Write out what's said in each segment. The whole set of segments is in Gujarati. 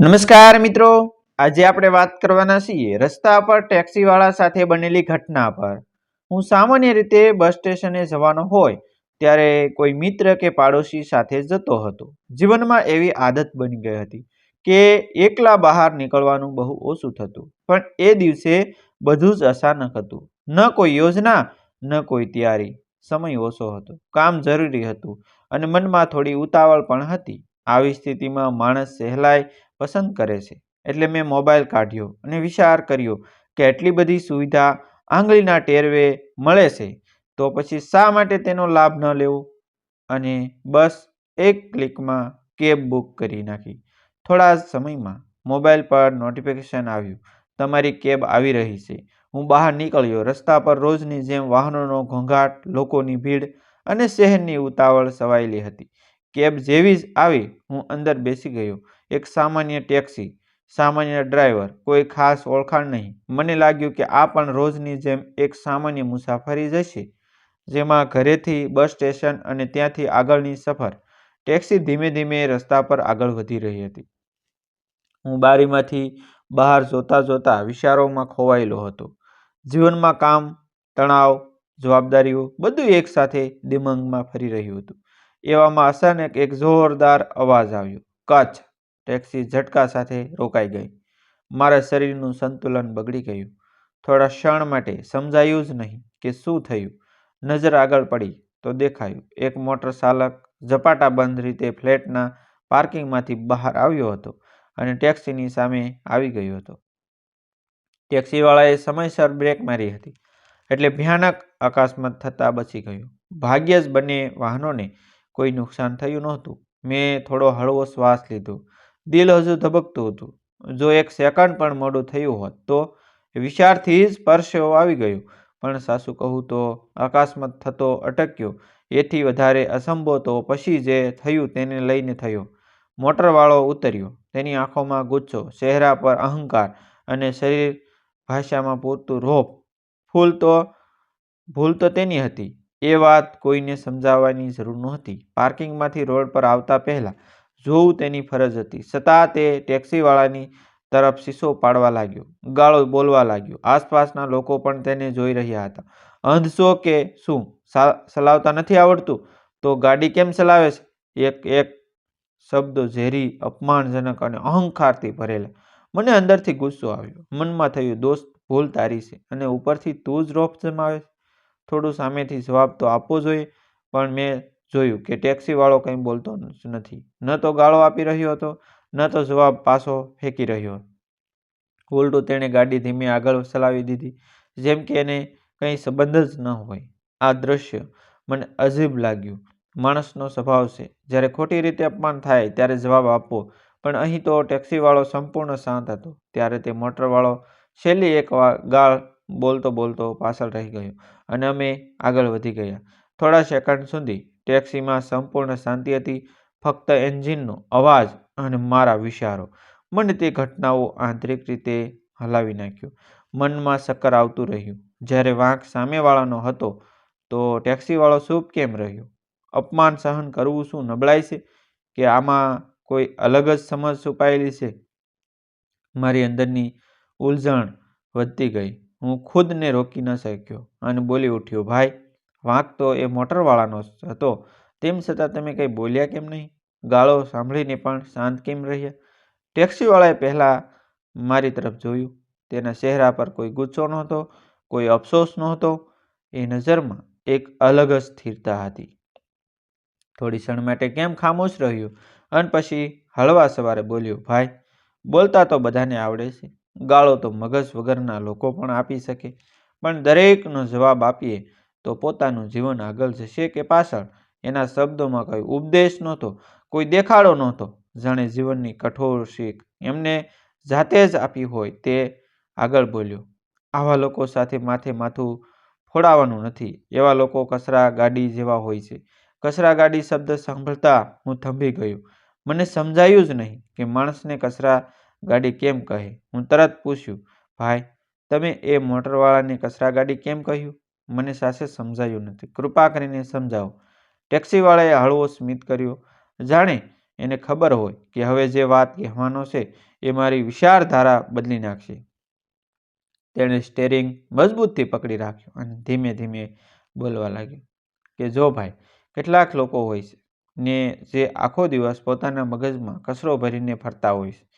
નમસ્કાર મિત્રો. આજે આપણે વાત કરવાના છીએ રસ્તા પર ટેક્સીવાળા સાથે બનેલી ઘટના પર. હું સામાન્ય રીતે બસ સ્ટેશને જવાનો હોય ત્યારે કોઈ મિત્ર કે પાડોશી સાથે જતો હતો. જીવનમાં એવી આદત બની ગઈ હતી કે એકલા બહાર નીકળવાનું બહુ ઓછું થતું, પણ એ દિવસે બધું જ અચાનક હતું. ન કોઈ યોજના, ન કોઈ તૈયારી. સમય ઓછો હતો, કામ જરૂરી હતું અને મનમાં થોડી ઉતાવળ પણ હતી. આવી સ્થિતિમાં માણસ સહેલાઈ પસંદ કરે છે. એટલે મેં મોબાઈલ કાઢ્યો અને વિચાર કર્યો કે એટલી બધી સુવિધા આંગળીના ટેરવે મળે છે, તો પછી શા માટે તેનો લાભ ન લેવો? અને બસ એક ક્લિકમાં કેબ બુક કરી નાખી. થોડા સમયમાં મોબાઈલ પર નોટિફિકેશન આવ્યું, તમારી કેબ આવી રહી છે. હું બહાર નીકળ્યો. રસ્તા પર રોજની જેમ વાહનોનો ઘોંઘાટ, લોકોની ભીડ અને શહેરની ઉતાવળ સવાયેલી હતી. કેબ જેવી જ આવી. હું અંદર બેસી ગયો. એક સામાન્ય ટેક્સી, સામાન્ય ડ્રાઈવર, કોઈ ખાસ ઓળખાણ નહીં. મને લાગ્યું કે આ પણ રોજની જેમ એક સામાન્ય મુસાફરી જશે જેમાં ઘરેથી બસ સ્ટેશન અને ત્યાંથી આગળની સફર. ટેક્સી ધીમે ધીમે રસ્તા પર આગળ વધી રહી હતી. હું બારીમાંથી બહાર જોતા જોતા વિચારોમાં ખોવાયેલો હતો. જીવનમાં કામ, તણાવ, જવાબદારીઓ બધું એકસાથે દિમાગમાં ફરી રહ્યું હતું. એવામાં અચાનક એક જોરદાર અવાજ આવ્યો. કચ્છ! ટેક્સી ઝટકા સાથે રોકાઈ ગઈ. મારા શરીરનું સંતુલન બગડી ગયું. થોડા ક્ષણ માટે સમજાયું જ નહીં કે શું થયું. નજર આગળ પડી તો દેખાયું. એક મોટર ચાલક ઝપાટા બંધ રીતે ફ્લેટના પાર્કિંગમાંથી બહાર આવ્યો હતો અને ટેક્સીની સામે આવી ગયો હતો. ટેક્સીવાળાએ સમયસર બ્રેક મારી હતી એટલે ભયાનક અકસ્માત થતાં બચી ગયો. ભાગ્યે જ બંને વાહનોને કોઈ નુકસાન થયું નહોતું. મેં થોડો હળવો શ્વાસ લીધો. દિલ હજુ ધબકતું હતું. જો એક સેકન્ડ પણ મોડું થયું હોત તો વિચારથી જ પરસેવો આવી ગયો. પણ સાસુ કહું તો અકસ્માત થતો અટક્યો. એથી વધારે અસંભવ તો પછી જે થયું તેને લઈને થયો. મોટરવાળો ઉતર્યો. તેની આંખોમાં ગુચ્છો, ચહેરા પર અહંકાર અને શરીર ભાષામાં પૂરતું રોપ. ફૂલ તો, ભૂલ તો તેની હતી. એ વાત કોઈને સમજાવવાની જરૂર નહોતી. પાર્કિંગમાંથી રોડ પર આવતા પહેલાં જોવું તેની ફરજ હતી. છતાં તે ટેક્સીવાળાની તરફ શીશો પાડવા લાગ્યો, ગાળો બોલવા લાગ્યો. આસપાસના લોકો પણ તેને જોઈ રહ્યા હતા. અંધશો કે શું? ચલાવતા નથી આવડતું? તો ગાડી કેમ ચલાવે છે? એક એક શબ્દો ઝેરી, અપમાનજનક અને અહંકારથી ભરેલા. મને અંદરથી ગુસ્સો આવ્યો. મનમાં થયું, દોસ્ત, ભૂલ તારી છે અને ઉપરથી તું જ રોપ જમાવે થોડું સામેથી જવાબ તો આપવો જોઈએ, પણ મેં જોયું કે ટેક્સીવાળો કંઈ બોલતો નથી. ન તો ગાળો આપી રહ્યો હતો, ન તો જવાબ પાછો ફેંકી રહ્યો. ઉલટું તેણે ગાડી ધીમે આગળ ચલાવી દીધી, જેમ કે એને કંઈ સંબંધ જ ન હોય. આ દ્રશ્ય મને અજીબ લાગ્યું. માણસનો સ્વભાવ છે. જ્યારે ખોટી રીતે અપમાન થાય ત્યારે જવાબ આપવો. પણ અહીં તો ટેક્સીવાળો સંપૂર્ણ શાંત હતો. ત્યારે તે મોટરવાળો છેલ્લી એક ગાળ બોલતો બોલતો પાછળ રહી ગયો અને અમે આગળ વધી ગયા. થોડા સેકન્ડ સુધી ટેક્સીમાં સંપૂર્ણ શાંતિ હતી. ફક્ત એન્જિનનો અવાજ અને મારા વિચારો. મને તે ઘટનાઓ આંતરિક રીતે હલાવી નાખ્યો. મનમાં સક્કર આવતું રહ્યું. જ્યારે વાંક સામેવાળાનો હતો, તો ટેક્સીવાળો ચૂપ કેમ રહ્યો? અપમાન સહન કરવું શું નબળાઈ છે કે આમાં કોઈ અલગ જ સમજ છુપાયેલી છે? મારી અંદરની ઉલઝણ વધતી ગઈ. હું ખુદને રોકી ન શક્યો અને બોલી ઉઠ્યો, ભાઈ વાંક તો એ મોટરવાળાનો હતો. તેમ છતાં તમે કંઈ બોલ્યા કેમ નહીં? ગાળો સાંભળીને પણ શાંત કેમ રહ્યા? ટેક્સીવાળાએ પહેલાં મારી તરફ જોયું. તેના ચહેરા પર કોઈ ગુસ્સો નહોતો, કોઈ અફસોસ નહોતો. એ નજરમાં એક અલગ જ સ્થિરતા હતી. થોડી ક્ષણ માટે કેમ ખામોશ રહ્યો? અને પછી હળવા સવારે બોલ્યો, ભાઈ, બોલતા તો બધાને આવડે છે. ગાળો તો મગજ વગરના લોકો પણ આપી શકે. પણ દરેકનો જવાબ આપીએ તો પોતાનું જીવન આગળ જશે કે પાછળ? એના શબ્દોમાં કોઈ ઉપદેશ નહોતો, કોઈ દેખાડો નહોતો. જાણે જીવનની કઠોર શીખ એમને જાતે જ આપી હોય તે આગળ બોલ્યો. આવા લોકો સાથે માથે માથું ફોડાવવાનું નથી. એવા લોકો કચરા ગાડી જેવા હોય છે. કચરા ગાડી શબ્દ સાંભળતા હું થંભી ગયો. મને સમજાયું જ નહીં કે માણસને કચરા ગાડી કેમ કહે. હું તરત પૂછ્યું, ભાઈ, તમે એ મોટરવાળાને કચરા ગાડી કેમ કહ્યું? મને સાસે સમજાયું નથી. કૃપા કરીને સમજાવો. ટેક્સીવાળાએ હળવો સ્મિત કર્યો. જાણે એને ખબર હોય કે હવે જે વાત કહેવાનો છે એ મારી વિચારધારા બદલી નાખશે. તેણે સ્ટેરિંગ મજબૂતથી પકડી રાખ્યું અને ધીમે ધીમે બોલવા લાગ્યો કે, જો ભાઈ, કેટલાક લોકો હોય છે ને જે આખો દિવસ પોતાના મગજમાં કચરો ભરીને ફરતા હોય છે.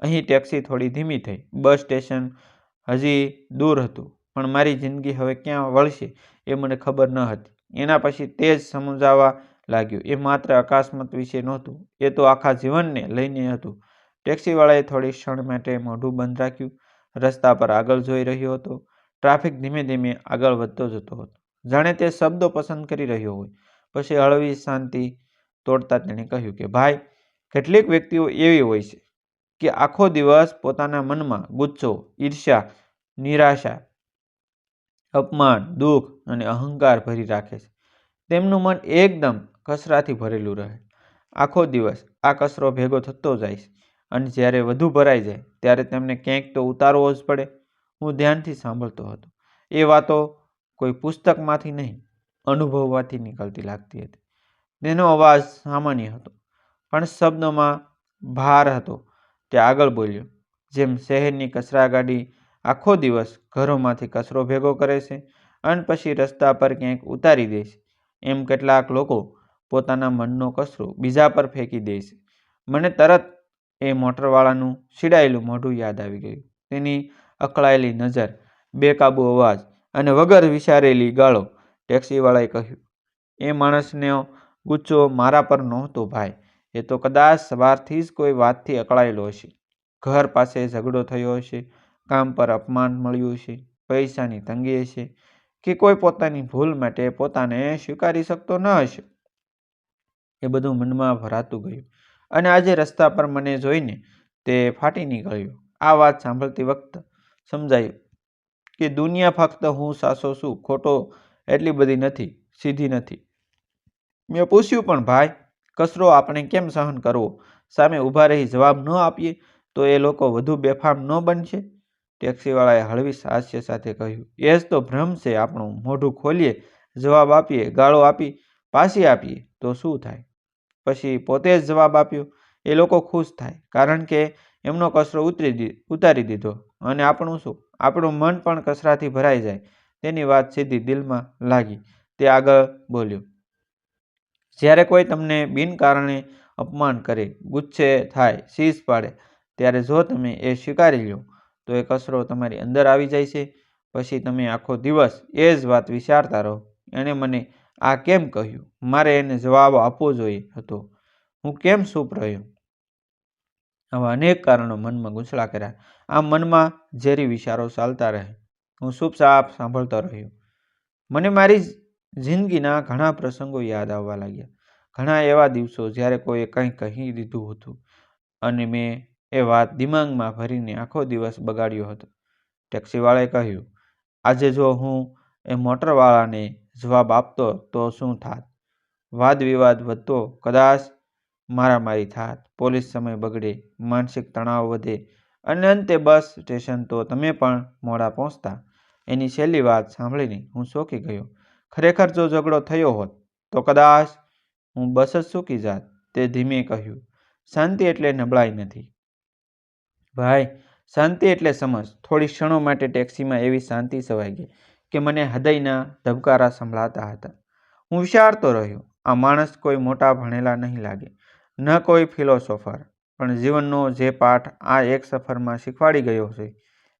અહીં ટેક્સી થોડી ધીમી થઈ. બસ સ્ટેશન હજી દૂર હતું. પણ મારી જિંદગી હવે ક્યાં વળશે એ મને ખબર ન હતી. એના પછી તે જ સમજાવવા લાગ્યું. એ માત્ર અકસ્માત વિશે નહોતું. એ તો આખા જીવનને લઈને હતું. ટેક્સીવાળાએ થોડી ક્ષણ માટે મોઢું બંધ રાખ્યું. રસ્તા પર આગળ જોઈ રહ્યો હતો. ટ્રાફિક ધીમે ધીમે આગળ વધતો જતો હતો. જાણે તે શબ્દો પસંદ કરી રહ્યો હોય. પછી હળવી શાંતિ તોડતા તેણે કહ્યું કે, ભાઈ, કેટલીક વ્યક્તિઓ એવી હોય છે કે આખો દિવસ પોતાના મનમાં ગુસ્સો, ઈર્ષ્યા, નિરાશા અપમાન, દુઃખ અને અહંકાર ભરી રાખે છે. તેમનું મન એકદમ કચરાથી ભરેલું રહે. આખો દિવસ આ કચરો ભેગો થતો જાય છે અને જ્યારે વધુ ભરાઈ જાય, ત્યારે તેમને ક્યાંક તો ઉતારવો જ પડે. હું ધ્યાનથી સાંભળતો હતો. એ વાતો કોઈ પુસ્તકમાંથી નહીં, અનુભવમાંથી નીકળતી લાગતી હતી. તેનો અવાજ સામાન્ય હતો, પણ શબ્દોમાં ભાર હતો તે આગળ બોલ્યો, જેમ શહેરની કચરા ગાડી આખો દિવસ ઘરોમાંથી કચરો ભેગો કરે છે અને પછી રસ્તા પર ક્યાંક ઉતારી દે છે. એમ કેટલાક લોકો પોતાના મનનો કચરો બીજા પર ફેંકી દે છે. મને તરત એ મોટરવાળાનું છીડાયેલું મોઢું યાદ આવી ગયું. તેની અકળાયેલી નજર, બેકાબુ અવાજ અને વગર વિચારેલી ગાળો ટેક્સીવાળાએ કહ્યું, એ માણસનો ગુચ્છો મારા પર નહોતો ભાઈ. એ તો કદાચ સવારથી જ કોઈ વાતથી અકળાયેલો હશે. ઘર પાસે ઝઘડો થયો હશે. કામ પર અપમાન મળ્યું છે, પૈસાની તંગી હશે કે કોઈ પોતાની ભૂલ માટે પોતાને સ્વીકારી શકતો ન હશે. એ બધું મનમાં ભરાતું ગયું અને આજે રસ્તા પર મને જોઈને તે ફાટી નીકળ્યું. આ વાત સાંભળતી વખત સમજાયું કે દુનિયા ફક્ત હું, સાસો છું ખોટો એટલી બધી નથી, સીધી નથી. મેં પૂછ્યું પણ, ભાઈ, કચરો આપણે કેમ સહન કરવો? સામે ઊભા રહી જવાબ ન આપીએ તો એ લોકો વધુ બેફામ ન બનશે? ટેક્સીવાળાએ હળવી હાસ્ય સાથે કહ્યું એ જ તો ભ્રમ છે આપણું. મોઢું ખોલીએ, જવાબ આપીએ, ગાળો આપી, પાછી આપીએ, તો શું થાય? પછી પોતે જ જવાબ આપ્યો, એ લોકો ખુશ થાય, કારણ કે એમનો કચરો ઉતરી ઉતારી દીધો. અને આપણું શું? આપણું મન પણ કચરાથી ભરાઈ જાય. તેની વાત સીધી દિલમાં લાગી. તે આગળ બોલ્યો, જ્યારે કોઈ તમને બિનકારણે અપમાન કરે, ગુસ્સે થાય, શીશ પાડે, ત્યારે જો તમે એ સ્વીકારી લો તો એ કચરો તમારી અંદર આવી જાય છે. પછી તમે આખો દિવસ એ જ વાત વિચારતા રહો. એણે મને આ કેમ કહ્યું? મારે એને જવાબ આપવો જોઈએ હતો. હું કેમ ચૂપ રહ્યો? આવા અનેક કારણો મનમાં ગૂંચળા કર્યા. આમ મનમાં ઝેરી વિચારો ચાલતા રહે. હું ચૂપચાપ સાંભળતો રહ્યો. મને મારી જિંદગીના ઘણા પ્રસંગો યાદ આવવા લાગ્યા. ઘણા એવા દિવસો જ્યારે કોઈએ કંઈ કહી દીધું હતું. અને મેં એ વાત દિમાગમાં ભરીને આખો દિવસ બગાડ્યો હતો. ટેક્સીવાળાએ કહ્યું, આજે જો હું એ મોટરવાળાને જવાબ આપતો તો શું થાત? વાદ વિવાદ વધતો કદાચ મારામારી થાત. પોલીસ સમય બગડે, માનસિક તણાવ વધે અને અંતે બસ સ્ટેશન તો તમે પણ મોડા પહોંચતા. એની છેલ્લી વાત સાંભળીને હું શોકી ગયો. ખરેખર જો ઝઘડો થયો હોત, તો કદાચ હું બસ જ સૂકી જાત. તે ધીમે કહ્યું, શાંતિ એટલે નબળાઈ નથી. ભાઈ, શાંતિ એટલે સમજ. થોડી ક્ષણો માટે ટેક્સીમાં એવી શાંતિ સવાઈ ગઈ કે મને હૃદયના ધબકારા સંભળાતા હતા. હું વિચારતો રહ્યો. આ માણસ કોઈ મોટા ભણેલા નહીં લાગે. ન કોઈ ફિલોસોફર. પણ જીવનનો જે પાઠ આ એક સફરમાં શીખવાડી ગયો છે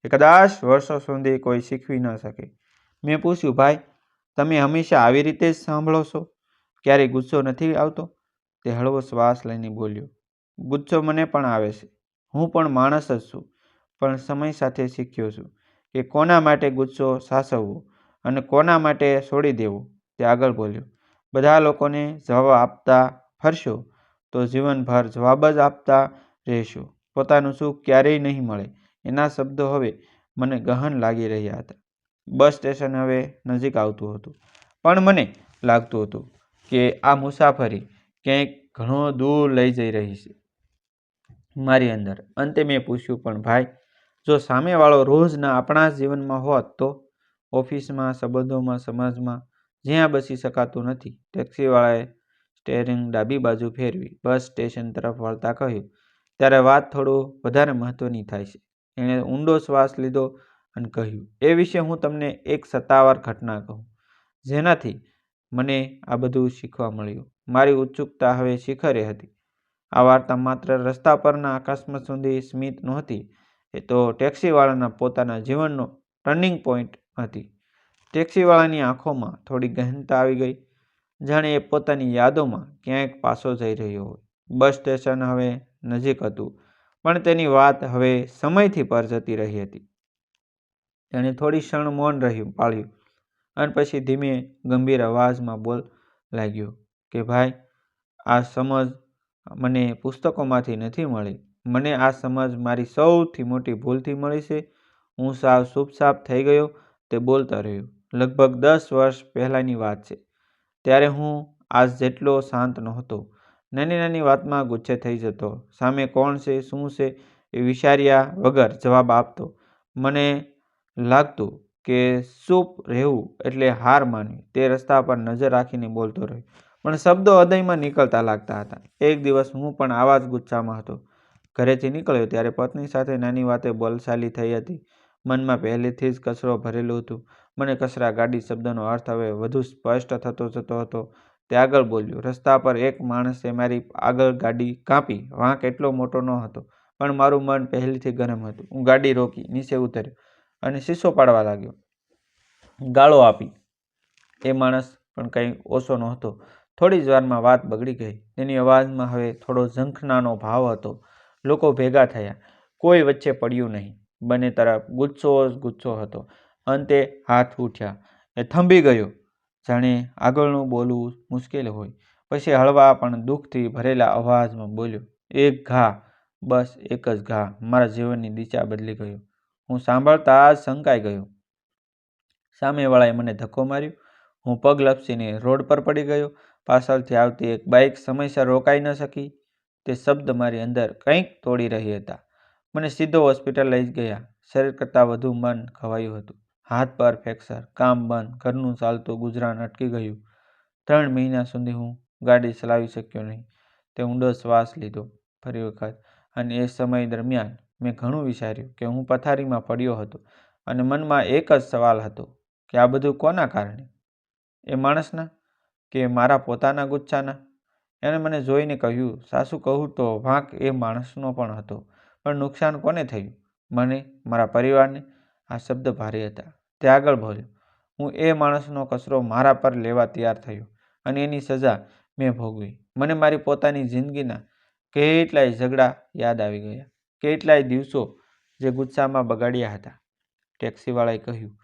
એ કદાચ વર્ષો સુધી કોઈ શીખવી ન શકે. મેં પૂછ્યું, ભાઈ, તમે હંમેશા આવી રીતે જ સાંભળો છો? ક્યારેય ગુસ્સો નથી આવતો? તે હળવો શ્વાસ લઈને બોલ્યો, ગુસ્સો મને પણ આવે છે. હું પણ માણસ જ છું, પણ સમય સાથે શીખ્યો છું કે કોના માટે ગુસ્સો સાસવવો અને કોના માટે છોડી દેવો. તે આગળ બોલ્યો, બધા લોકોને જવાબ આપતા ફરશો તો જીવનભર જવાબ જ આપતા રહેશો. પોતાનું સુખ ક્યારેય નહીં મળે. એના શબ્દો હવે મને ગહન લાગી રહ્યા હતા. બસ સ્ટેશન હવે નજીક આવતું હતું, પણ મને લાગતું હતું કે આ મુસાફરી ક્યાંક ઘણો દૂર લઈ જઈ રહી છે. મારી અંદર. અંતે મેં પૂછ્યું, પણ ભાઈ, જો સામેવાળો રોજના આપણા જીવનમાં હોત તો ઓફિસમાં, સંબંધોમાં, સમાજમાં જ્યાં બસી શકાતું નથી. ટેક્સીવાળાએ સ્ટેરિંગ ડાબી બાજુ ફેરવી, બસ સ્ટેશન તરફ વળતા કહ્યું, ત્યારે વાત થોડું વધારે મહત્વની થાય છે. એણે ઊંડો શ્વાસ લીધો અને કહ્યું, એ વિશે હું તમને એક સત્તાવાર ઘટના કહું, જેનાથી મને આ બધું શીખવા મળ્યું. મારી ઉત્સુકતા હવે શિખરે હતી. આ વાર્તા માત્ર રસ્તા પરના અકસ્માત સુધી સ્મિત નહોતી, એ તો ટેક્સીવાળાના પોતાના જીવનનો ટર્નિંગ પોઈન્ટ હતી. ટેક્સીવાળાની આંખોમાં થોડી ગહનતા આવી ગઈ, જાણે એ પોતાની યાદોમાં ક્યાંક પાછો જઈ રહ્યો હોય. બસ સ્ટેશન હવે નજીક હતું, પણ તેની વાત હવે સમયથી પર જતી રહી હતી. તેણે થોડી ક્ષણ મૌન રહ્યું, પાળ્યું, અને પછી ધીમે ગંભીર અવાજમાં બોલ લાગ્યો કે, ભાઈ, આ સમજ મને પુસ્તકોમાંથી નથી મળી. મને આ સમજ મારી સૌથી મોટી ભૂલથી મળી છે. હું સાવ સાફ થઈ ગયો તે બોલતો રહ્યો. લગભગ દસ વર્ષ પહેલાંની વાત છે. ત્યારે હું આજ જેટલો શાંત નહોતો. નાની નાની વાતમાં ગુસ્સે થઈ જતો. સામે કોણ છે, શું છે એ વિચાર્યા વગર જવાબ આપતો. મને લાગતું કે ચૂપ રહેવું એટલે હાર માનવી તે રસ્તા પર નજર રાખીને બોલતો રહ્યો. પણ શબ્દો હૃદયમાં નીકળતા લાગતા હતા. એક દિવસ હું પણ આવા જ ગુસ્સામાં હતો. ઘરેથી નીકળ્યો ત્યારે પત્ની સાથે નાની વાતે બોલશાલી થઈ હતી. મનમાં પહેલેથી જ કચરો ભરેલું હતું. મને કચરા ગાડી શબ્દનો અર્થ હવે વધુ સ્પષ્ટ થતો જતો હતો. તે આગળ બોલ્યો, રસ્તા પર એક માણસે મારી આગળ ગાડી કાપી. વાંક એટલો મોટો ન હતો, પણ મારું મન પહેલેથી ગરમ હતું. હું ગાડી રોકી, નીચે ઉતર્યો અને શીશો પાડવા લાગ્યો. ગાળો આપી. એ માણસ પણ કંઈ ઓછો નહોતો. થોડી જ વારમાં વાત બગડી ગઈ. તેની અવાજમાં હવે થોડો ઝંખનાનો ભાવ હતો. લોકો ભેગા થયા. કોઈ વચ્ચે પડ્યું નહીં. બંને તરફ ગુસ્સો જ ગુસ્સો હતો. અંતે હાથ ઉઠ્યા. એ થંભી ગયો. જાણે આગળનું બોલવું મુશ્કેલ હોય. પછી હળવા પણ દુઃખથી ભરેલા અવાજમાં બોલ્યો, એક ઘા. બસ એક જ ઘા. મારા જીવનની દિશા બદલી ગયો. હું સાંભળતા જ શંકાઈ ગયો. સામેવાળાએ મને ધક્કો માર્યો. હું પગ લપસીને રોડ પર પડી ગયો. પાછળથી આવતી એક બાઇક સમયસર રોકાઈ ન શકી. તે શબ્દ મારી અંદર કંઈક તોડી રહી હતા. મને સીધો હોસ્પિટલ લઈ ગયા. શરીર કરતાં વધુ મન ખવાયું હતું. હાથ પર ફ્રેક્ચર, કામ બંધ, ઘરનું ચાલતું ગુજરાન અટકી ગયું. ત્રણ મહિના સુધી હું ગાડી ચલાવી શક્યો નહીં. તે ઊંડો શ્વાસ લીધો ફરી વખત અને એ સમય દરમિયાન મેં ઘણું વિચાર્યું કે હું પથારીમાં પડ્યો હતો અને મનમાં એક જ સવાલ હતો કે આ બધું કોના કારણે? એ માણસના કે મારા પોતાના ગુચ્છાના? એણે મને જોઈને કહ્યું, સાસુ, કહું તો વાંક એ માણસનો પણ હતો, પણ નુકસાન કોને થયું? મને, મારા પરિવારને? આ શબ્દ ભારે હતા. તે આગળ બોલ્યો, હું એ માણસનો કચરો મારા પર લેવા તૈયાર થયો અને એની સજા મેં ભોગવી. મને મારી પોતાની જિંદગીના કેટલાય ઝઘડા યાદ આવી ગયા. કેટલાય દિવસો જે ગુસ્સામાં બગાડ્યા હતા. ટેક્સીવાળાએ કહ્યું,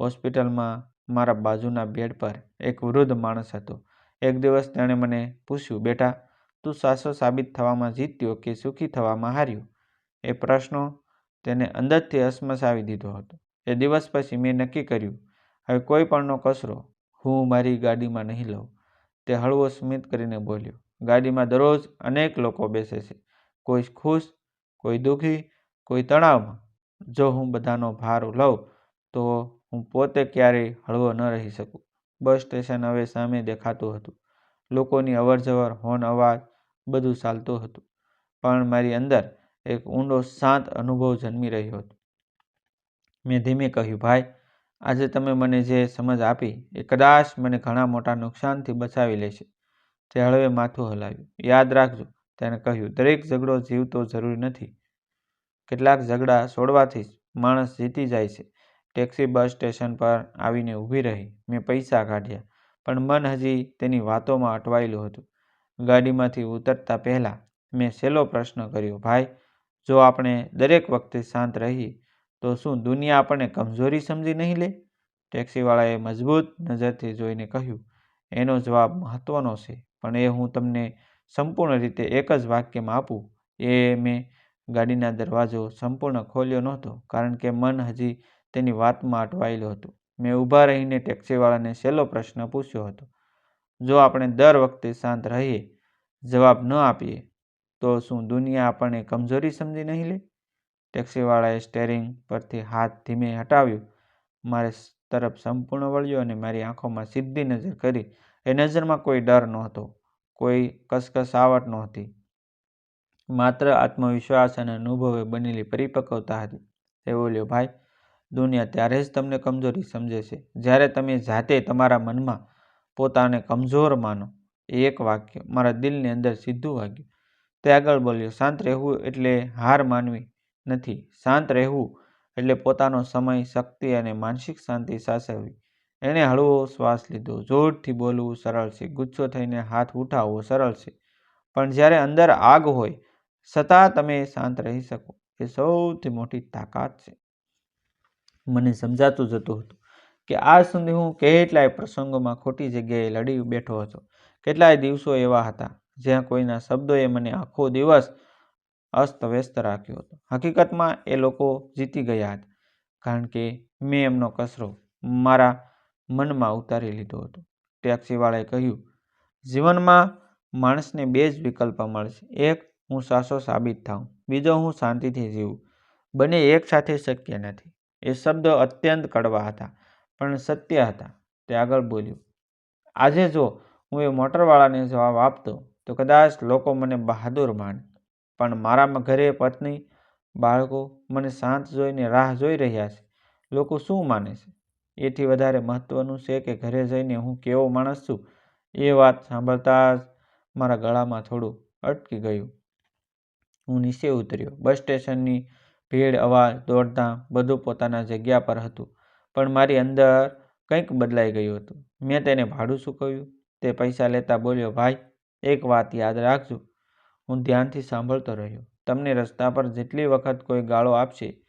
હોસ્પિટલમાં મારા બાજુના બેડ પર એક વૃદ્ધ માણસ હતો. એક દિવસ તેણે મને પૂછ્યું, બેટા, તું સાસો સાબિત થવામાં જીત્યો કે સુખી થવામાં હાર્યો? એ પ્રશ્નો તેને અંદરથી અસમસાવી દીધો હતો. એ દિવસ પછી મેં નક્કી કર્યું, હવે કોઈ પણનો કચરો હું મારી ગાડીમાં નહીં લઉં. તે હળવો સ્મિત કરીને બોલ્યો, ગાડીમાં દરરોજ અનેક લોકો બેસે છે. કોઈ ખુશ, કોઈ દુઃખી, કોઈ તણાવમાં. જો હું બધાનો ભાર લઉં તો હું પોતે ક્યારેય હળવો ન રહી શકું. બસ સ્ટેશન હવે સામે દેખાતું હતું. લોકોની અવરજવર હોન અવાજ બધું ચાલતું હતું. પણ મારી અંદર એક ઊંડો શાંત અનુભવ જન્મી રહ્યો હતો. મેં ધીમે કહ્યું, ભાઈ, આજે તમે મને જે સમજ આપી એ કદાચ મને ઘણા મોટા નુકસાનથી બચાવી લેશે. તે હળવે માથું હલાવ્યું. યાદ રાખજો તેને કહ્યું, દરેક ઝઘડો જીવતો જરૂરી નથી. કેટલાક ઝઘડા છોડવાથી જ માણસ જીતી જાય છે. ટેક્સી બસ સ્ટેશન પર આવીને ઊભી રહી. મેં પૈસા કાઢ્યા, પણ મન હજી તેની વાતોમાં અટવાયેલું હતું. ગાડીમાંથી ઉતરતા પહેલાં મેં સહેલો પ્રશ્ન કર્યો, ભાઈ, જો આપણે દરેક વખતે શાંત રહીએ, તો શું દુનિયા આપણને કમજોરી સમજી નહીં લે? ટેક્સીવાળાએ મજબૂત નજરથી જોઈને કહ્યું, એનો જવાબ મહત્ત્વનો છે, પણ એ હું તમને સંપૂર્ણ રીતે એક જ વાક્યમાં આપું. એ મેં ગાડીના દરવાજો સંપૂર્ણ ખોલ્યો નહોતો, કારણ કે મન હજી તેની વાતમાં અટવાયેલું હતું. મેં ઊભા રહીને ટેક્સીવાળાને છેલ્લો પ્રશ્ન પૂછ્યો હતો. જો આપણે દર વખતે શાંત રહીએ, જવાબ ન આપીએ, તો શું દુનિયા આપણને કમજોરી સમજી નહીં લે? ટેક્સીવાળાએ સ્ટેરિંગ પરથી હાથ ધીમે હટાવ્યું. મારે તરફ સંપૂર્ણ વળ્યો અને મારી આંખોમાં સીધી નજર કરી. એ નજરમાં કોઈ ડર નહોતો, કોઈ કસકસાવટ નહોતી. માત્ર આત્મવિશ્વાસ અને અનુભવે બનેલી પરિપક્વતા હતી. તે બોલ્યો, ભાઈ દુનિયા ત્યારે જ તમને કમજોરી સમજે છે. જ્યારે તમે જાતે તમારા મનમાં પોતાને કમજોર માનો, એ એક વાક્ય મારા દિલની અંદર સીધું વાગ્યું. તે આગળ બોલ્યો, શાંત રહેવું એટલે હાર માનવી નથી. શાંત રહેવું એટલે પોતાનો સમય, શક્તિ અને માનસિક શાંતિ સાચવવી. એણે હળવો શ્વાસ લીધો. જોરથી બોલવું સરળ છે. ગુસ્સો થઈને હાથ ઉઠાવવો સરળ છે. પણ જ્યારે અંદર આગ હોય, છતાં તમે શાંત રહી શકો. એ સૌથી મોટી તાકાત છે. મને સમજાતું જતું હતું કે આજ સુધી હું કેટલાય પ્રસંગોમાં ખોટી જગ્યાએ લડી બેઠો હતો. કેટલાય દિવસો એવા હતા જ્યાં કોઈના શબ્દોએ મને આખો દિવસ અસ્તવ્યસ્ત રાખ્યો હતો. હકીકતમાં એ લોકો જીતી ગયા હતા કારણ કે મેં એમનો કચરો મારા મનમાં ઉતારી લીધો હતો. ટેક્સીવાળાએ કહ્યું, જીવનમાં માણસને બે જ વિકલ્પ મળશે. એક, હું સાસો સાબિત થાઉં. બીજો, હું શાંતિથી જીવું. બંને એકસાથે શક્ય નથી. એ શબ્દ અત્યંત કડવા હતા, પણ સત્ય હતા. તે આગળ બોલ્યું, આજે જો હું એ મોટરવાળાને જવાબ આપતો, તો કદાચ લોકો મને બહાદુર માને. પણ મારામાં ઘરે પત્ની, બાળકો મને શાંત જોઈને રાહ જોઈ રહ્યા છે. લોકો શું માને છે? એથી વધારે મહત્ત્વનું છે કે ઘરે જઈને હું કેવો માણસ છું? એ વાત સાંભળતા જ મારા ગળામાં થોડું અટકી ગયું. હું નીચે ઉતર્યો. બસ સ્ટેશનની ભીડ, અવાજ દોડતા બધું પોતાના જગ્યા પર હતું. પણ મારી અંદર કંઈક બદલાઈ ગયું હતું. મેં તેને ભાડું ચૂકવ્યું. તે પૈસા લેતા બોલ્યો, ભાઈ, એક વાત યાદ રાખજો. હું ધ્યાનથી સાંભળતો રહ્યો. તમને રસ્તા પર જેટલી વખત કોઈ ગાળો આપશે,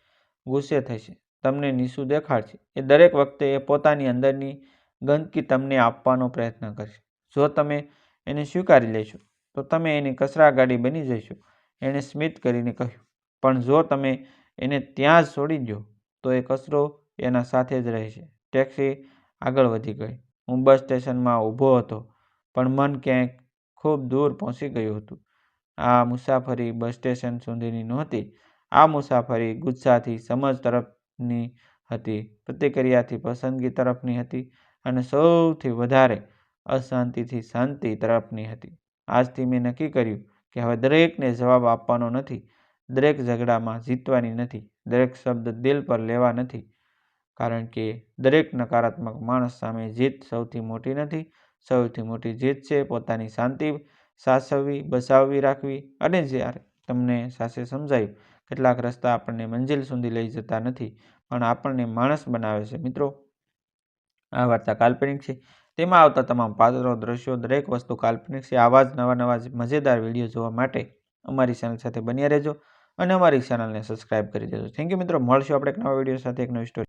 ગુસ્સે થશે. તમને નીસું દેખાડશે. એ દરેક વખતે એ પોતાની અંદરની ગંદકી તમને આપવાનો પ્રયત્ન કરશે. જો તમે એને સ્વીકારી લેશો, તો તમે એની કચરા ગાડી બની જશો. એણે સ્મિત કરીને કહ્યું. પણ જો તમે એને ત્યાં જ છોડી દો તો એ કચરો એના સાથે જ રહેશે. ટેક્સી આગળ વધી ગઈ. હું બસ સ્ટેશનમાં ઊભો હતો, પણ મન ક્યાંક ખૂબ દૂર પહોંચી ગયું હતું. આ મુસાફરી બસ સ્ટેશન સુધીની નહોતી. આ મુસાફરી ગુસ્સાથી સમજ તરફની હતી, પ્રતિક્રિયાથી પસંદગી તરફની હતી અને સૌથી વધારે અશાંતિથી શાંતિ તરફની હતી. આજથી મેં નક્કી કર્યું કે હવે દરેકને જવાબ આપવાનો નથી. દરેક ઝઘડામાં જીતવાની નથી, દરેક શબ્દ દિલ પર લેવા નથી. કારણ કે દરેક નકારાત્મક માણસ સામે જીત સૌથી મોટી નથી, સૌથી મોટી જીત છે પોતાની શાંતિ સાસવવી બસાવવી રાખવી અને જ્યારે તમને સાસે સમજાયું, કેટલાક રસ્તા આપણને મંજિલ સુધી લઈ જતા નથી, પણ આપણને માણસ બનાવે છે. મિત્રો, આ વાર્તા કાલ્પનિક છે. તેમાં આવતા તમામ પાત્રો, દ્રશ્યો, દરેક વસ્તુ કાલ્પનિક છે. આવા જ નવા નવા મજેદાર વીડિયો જોવા માટે અમારી ચેનલ સાથે બન્યા રહેજો. અને અમારી ચેનલને સબસ્ક્રાઇબ કરી દેજો. થેન્ક યુ મિત્રો. મળશું આપણે એક નવા વીડિયો સાથે, એક નવી સ્ટોરી